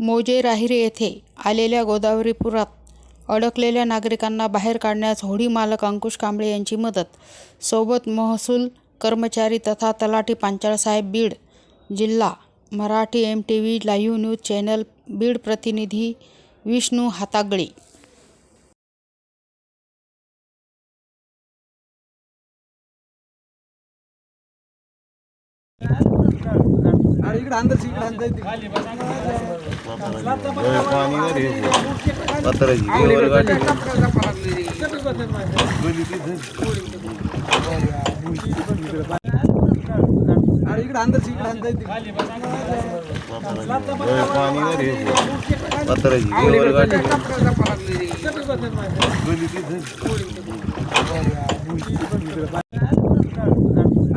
मोजे राहिरे येथे आलेल्या गोदावरी पुरात अडकलेल्या नागरिकांना बाहेर काढण्यास होडी मालक अंकुश कांबळे यांची मदत. सोबत महसूल कर्मचारी तथा तलाठी पांचाळसाहेब बीड जिल्हा Marathi M T V live news channel Beed प्रतिनिधी विष्णू हातागळे. अरे इकडे अंदर इकडे अंदर.